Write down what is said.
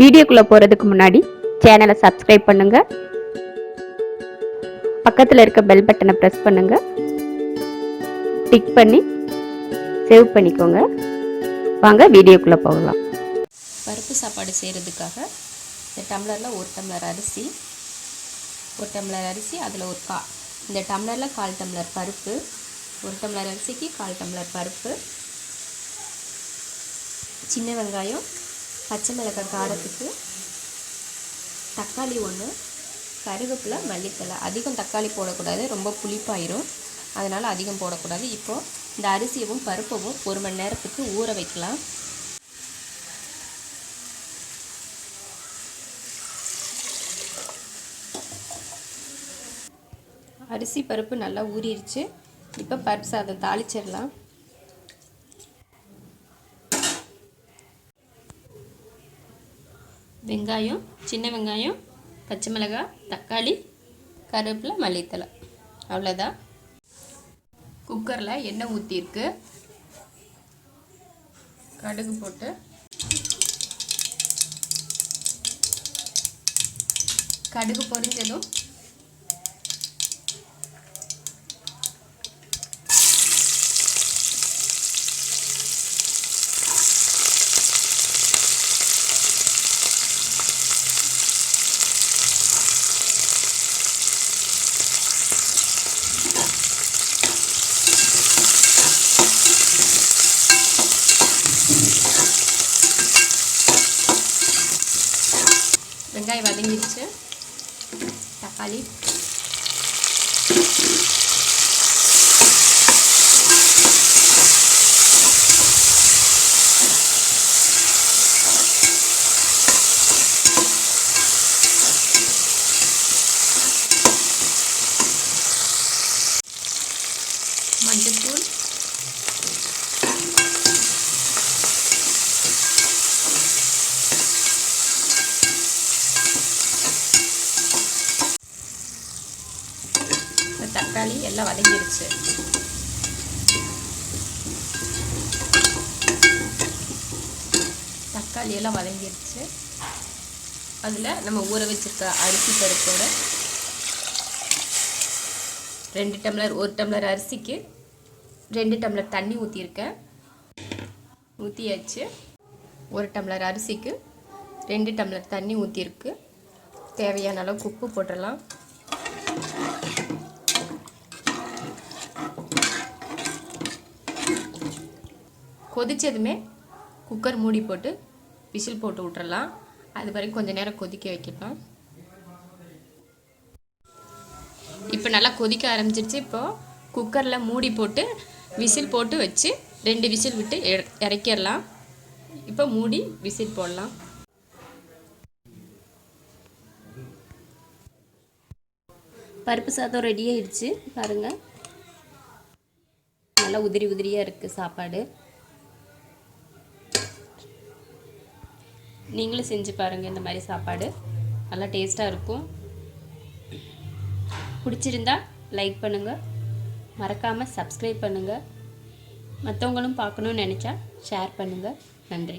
வீடியோக்குள்ளே போகிறதுக்கு முன்னாடி சேனலை சப்ஸ்கிரைப் பண்ணுங்க. பக்கத்தில் இருக்க பெல் பட்டனை ப்ரெஸ் பண்ணுங்கள் டிக் பண்ணி சேவ் பண்ணிக்கோங்க. வாங்க வீடியோக்குள்ளே போகலாம். பருப்பு சாப்பாடு செய்கிறதுக்காக இந்த டம்ளரில் ஒரு டம்ளர் அரிசி ஒரு டம்ளர் அரிசி அதில் ஒரு கா இந்த டம்ளரில் கால் டம்ளர் பருப்பு ஒரு டம்ளர் அரிசிக்கு கால் டம்ளர் பருப்பு சின்ன வெங்காயம் பச்சை மிளகாய் காரத்துக்கு தக்காளி ஒன்று கருவேப்பிலை மல்லித்தலை. அதிகம் தக்காளி போடக்கூடாது ரொம்ப புளிப்பாயிரும். அதனால் அதிகம் போடக்கூடாது. இப்போது இந்த அரிசியவும் பருப்பவும் ஒரு மணி நேரத்துக்கு ஊற வைக்கலாம். அரிசி பருப்பு நல்லா ஊறிடுச்சு இப்போ பருப்பு சாதம் தாளிச்சிடலாம். வெங்காயம் சின்ன வெங்காயம் பச்சை மிளகாய் தக்காளி கருவேப்பிலை மல்லித்தலை அவ்வளோதான் குக்கரில் எண்ணெய் ஊற்றிருக்கு கடுகு போட்டு கடுகு பொரிஞ்சதும் வெங்காயம் வதங்கிடுச்சு தக்காளி மஞ்சள்தூள் இந்த தக்காளி எல்லாம் வதங்கிருச்சு. தக்காளி எல்லாம் வதங்கிருச்சு. அதில் நம்ம ஊற வச்சிருக்க அரிசி பருப்போட ரெண்டு டம்ளர் ஒரு டம்ளர் அரிசிக்கு ரெண்டு டம்ளர் தண்ணி ஊற்றிருக்கேன் ஊற்றியாச்சு ஒரு டம்ளர் அரிசிக்கு ரெண்டு டம்ளர் தண்ணி ஊற்றிருக்கு தேவையான அளவுக்கு உப்பு போட்டுடலாம். கொதித்ததுமே குக்கர் மூடி போட்டு விசில் போட்டு விட்டுறலாம். அது வரைக்கும் கொஞ்சம் நேரம் கொதிக்க வைக்கலாம் இப்போ நல்லா கொதிக்க ஆரம்பிச்சிருச்சு. இப்போது குக்கரில் மூடி போட்டு விசில் போட்டு வச்சு ரெண்டு விசில் விட்டு இறக்கிடலாம். இப்போ மூடி விசில் போடலாம். பருப்பு சாதம் ரெடி ஆயிடுச்சு. பாருங்கள் நல்லா உதிரி உதிரியாக இருக்குது சாப்பாடு. நீங்களும் செஞ்சு பாருங்கள் இந்த மாதிரி சாப்பாடு. நல்லா டேஸ்ட்டாக இருக்கும். பிடிச்சிருந்தா லைக் பண்ணுங்கள் மறக்காமல் சப்ஸ்கிரைப் பண்ணுங்கள் மற்றவங்களும் பார்க்கணுன்னு நினச்சா ஷேர் பண்ணுங்கள் நன்றி.